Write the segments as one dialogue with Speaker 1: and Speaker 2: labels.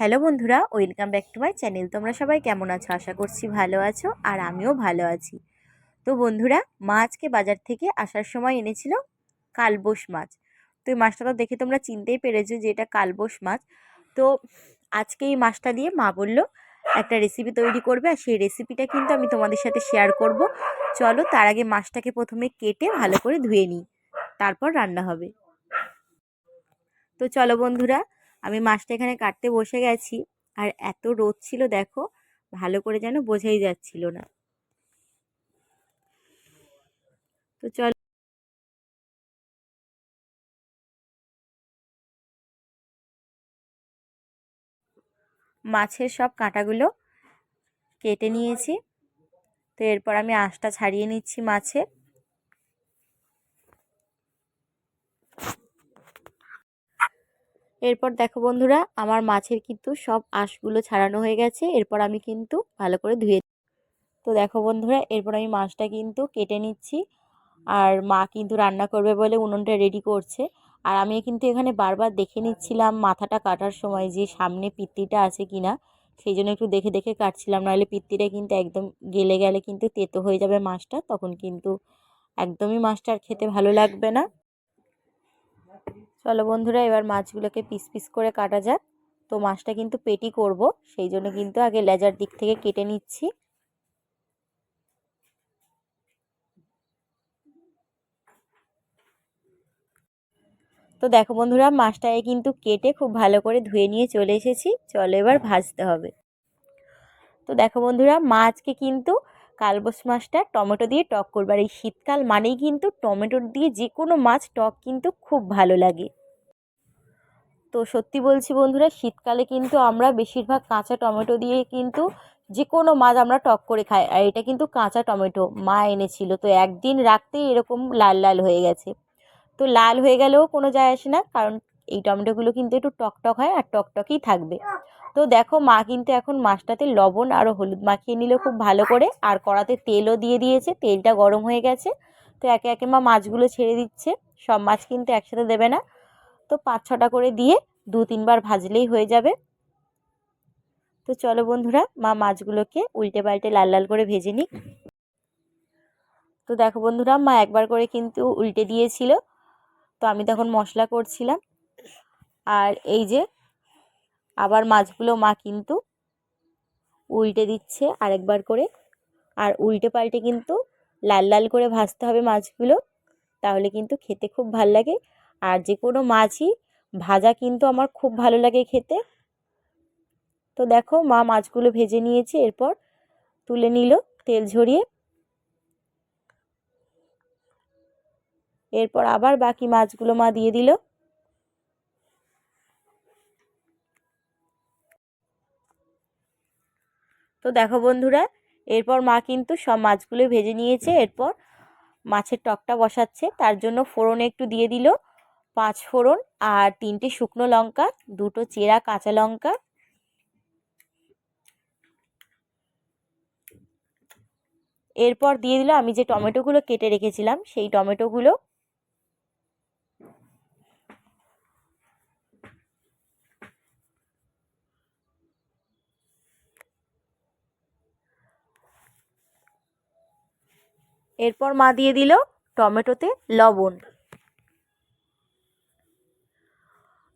Speaker 1: Hello বন্ধুরা, welcome back to my channel. তোমরা সবাই কেমন আছো? আশা করছি ভালো আছো আর আমিও ভালো আছি। তো বন্ধুরা, মা আজকে বাজার থেকে আসার সময় এনেছিল কালবোস মাছ। তো এই মাছটা তো দেখে তোমরা চিনতেই পেরেছ যে এটা কালবোস মাছ। তো আজকে এই মাছটা দিয়ে মা বলল, একটা রেসিপি তৈরি করবে আর সেই রেসিপিটা কিন্তু আমি তোমাদের সাথে শেয়ার করব। চলো তার আগে মাছটাকে প্রথমে কেটে ভালো করে ধুয়ে নিই। তারপর রান্না হবে। তো চলো বন্ধুরা আমি মাছটা এখানে কাটতে বসে গেছি। আর এত রোদ ছিল, দেখো, ভালো করে যেন বোঝাই যাচ্ছিল না। তো চল মাছের সব কাঁটাগুলো কেটে নিয়েছি। তো এরপর আমি আঁশটা ছাড়িয়ে নিচ্ছি মাছের। এরপর দেখো বন্ধুরা, আমার মাছের কিন্তু সব আঁশগুলো ছাড়ানো হয়ে গেছে। এরপর আমি কিন্তু ভালো করে ধুয়ে তো দেখো বন্ধুরা, এরপর আমি মাছটা কিন্তু কেটে নিচ্ছি। আর মা কিন্তু রান্না করবে বলে উনুনটা রেডি করছে। আর আমি কিন্তু এখানে বারবার দেখে নিচ্ছিলাম মাথাটা কাটার সময় যে সামনে পিত্তিটা আছে কি না সেই জন্য একটু দেখে দেখে কাটছিলাম, নাহলে পিত্তিটা কিন্তু একদম গেলে গেলে কিন্তু তেতো হয়ে যাবে মাছটা। তখন কিন্তু একদমই মাছটা আর খেতে ভালো লাগবে না। চলো বন্ধুরা, এবার মাছগুলোকে পিস পিস করে কাটা যাক। তো মাছটা কিন্তু পেটি করব, সেই জন্য কিন্তু আগে লেজার দিক থেকে কেটে নিচ্ছি। তো দেখো বন্ধুরা, মাছটাকে কিন্তু কেটে খুব ভালো করে ধুয়ে নিয়ে চলে এসেছি। চলো এবার ভাজতে হবে। তো দেখো বন্ধুরা, মাছকে কিন্তু কালবোস মাছটা টমেটো দিয়ে টক করবে। আর এই শীতকাল মানেই কিন্তু টমেটো দিয়ে যে কোনো মাছ টক কিন্তু খুব ভালো লাগে। তো সত্যি বলছি বন্ধুরা, শীতকালে কিন্তু আমরা বেশিরভাগ কাঁচা টমেটো দিয়ে কিন্তু যে কোনো মাছ আমরা টক করে খাই। আর এটা কিন্তু কাঁচা টমেটো, মা এনেছিল। তো একদিন রাখতেই এরকম লাল লাল হয়ে গেছে। তো লাল হয়ে গেলেও কোনো যায় আসে না, কারণ এই টমেটোগুলো কিন্তু একটু টকটক হয় আর টকটকই থাকবে। তো দেখো মা কিন্তু এখন মাছটাতে লবণ আর হলুদ মাখিয়ে নিল খুব ভালো করে আর কড়াতে তেলও দিয়ে দিয়েছে তেলটা গরম হয়ে গেছে। তো একে একে মা মাছগুলো ছেড়ে দিচ্ছে সব মাছ কিন্তু একসাথে দেবে না। তো পাঁচ ছটা করে দিয়ে দু তিনবার ভাজলেই হয়ে যাবে। তো চলো বন্ধুরা মা মাছগুলোকে উল্টে পাল্টে লাল লাল করে ভেজে নিই তো দেখো বন্ধুরা মা একবার করে কিন্তু উল্টে দিয়েছিল। তো আমি তখন মশলা করছিলাম। আর এই যে, আবার মাছগুলো মা কিন্তু উল্টে দিচ্ছে আরেকবার করে। আর উল্টে পাল্টে কিন্তু লাল লাল করে ভাজতে হবে মাছগুলো, তাহলে কিন্তু খেতে খুব ভালো লাগে। আর যে কোনো মাছই ভাজা কিন্তু আমার খুব ভালো লাগে খেতে। তো দেখো, মা মাছগুলো ভেজে নিয়েছে, এরপর তুলে নিল তেল ঝরিয়ে। এরপর আবার বাকি মাছগুলো মা দিয়ে দিল। তো দেখো বন্ধুরা, এরপর মা কিন্তু সব মাছগুলো ভেজে নিয়েছে, এরপর মাছের টকটা বসাচ্ছে, তার জন্য ফোড়ন একটু দিয়ে দিল, পাঁচ ফোড়ন আর তিনটে শুকনো লঙ্কা, দুটো চেরা কাঁচা লঙ্কা। এরপর দিয়ে দিল আমি যে টমেটোগুলো কেটে রেখেছিলাম, সেই টমেটোগুলো এরপর মা দিয়ে দিল টমেটোতে লবণ।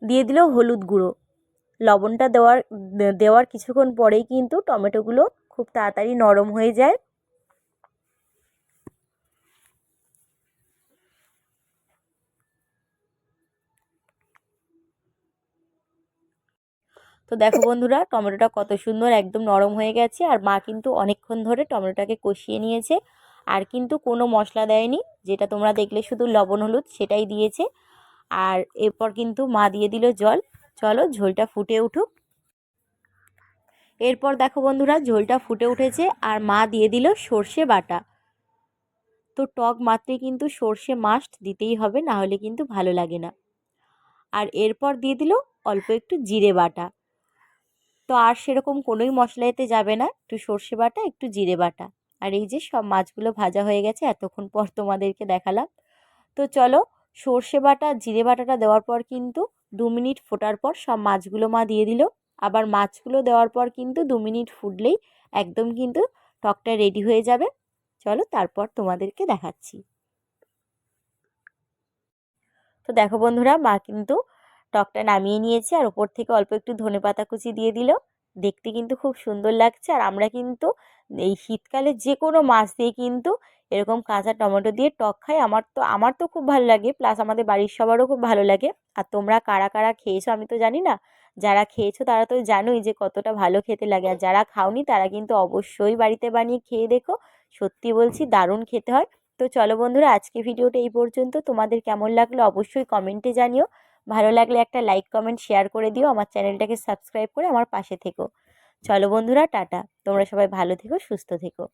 Speaker 1: দিয়ে দিল হলুদ গুঁড়ো। লবণটা দেওয়ার দেওয়ার কিছুক্ষণ পরেই কিন্তু টমেটোগুলো খুব তাড়াতাড়ি নরম হয়ে যায়। তো দেখো বন্ধুরা, টমেটোটা কত সুন্দর একদম নরম হয়ে গেছে আর মা কিন্তু অনেকক্ষণ ধরে টমেটোটাকে কষিয়ে নিয়েছে। আর কিন্তু কোনো মশলা দেয়নি, যেটা তোমরা দেখলে শুধু লবণ, হলুদ সেটাই দিয়েছে। আর এরপর কিন্তু মা দিয়ে দিল জল। চলো ঝোলটা ফুটে উঠুক। এরপর দেখো বন্ধুরা, ঝোলটা ফুটে উঠেছে আর মা দিয়ে দিল সর্ষে বাটা। তো টক মাত্রে কিন্তু সর্ষে মাস্ট দিতেই হবে, না হলে কিন্তু ভালো লাগে না। আর এরপর দিয়ে দিল অল্প একটু জিরে বাটা। তো আর সেরকম কোনোই মশলা এতে যাবে না, একটু সর্ষে বাটা, একটু জিরে বাটা। আর এই যে সব মাছগুলো ভাজা হয়ে গেছে, এতক্ষণ পর তোমাদেরকে দেখালাম। তো চলো, সর্ষে বাটা, জিরে বাটাটা দেওয়ার পর কিন্তু দু মিনিট ফোটার পর সব মাছগুলো মা দিয়ে দিল। আবার মাছগুলো দেওয়ার পর কিন্তু দু মিনিট ফুটলেই একদম কিন্তু টকটা রেডি হয়ে যাবে। চলো, তারপর তোমাদেরকে দেখাচ্ছি। তো দেখো বন্ধুরা, মা কিন্তু টকটা নামিয়ে নিয়েছে আর ওপর থেকে অল্প একটু ধনে পাতা কুচি দিয়ে দিল। দেখতে কিন্তু খুব সুন্দর লাগছে। আর আমরা কিন্তু এই শীতকালে যে কোনো মাছ দিয়ে কিন্তু এরকম কাঁচা টমেটো দিয়ে টক খাই। আমার তো আমার তো খুব ভালো লাগে। প্লাস আমাদের বাড়ির সবারও খুব ভালো লাগে। আর তোমরা কারা কারা খেয়েছো আমি তো জানি না। যারা খেয়েছো তারা তো জানোই যে কতটা ভালো খেতে লাগে। আর যারা খাওনি তারা কিন্তু অবশ্যই বাড়িতে বানিয়ে খেয়ে দেখো। সত্যি বলছি দারুণ খেতে হয়। তো চলো বন্ধুরা আজকে ভিডিওটা এই পর্যন্ত। তোমাদের কেমন লাগল অবশ্যই কমেন্টে জানিও। ভালো লাগলে একটা লাইক, কমেন্ট, শেয়ার করে দিও, আমার চ্যানেলটাকে সাবস্ক্রাইব করে আমার পাশে থেকো। চলো বন্ধুরা, টাটা। তোমরা সবাই ভালো থেকো, সুস্থ থেকো।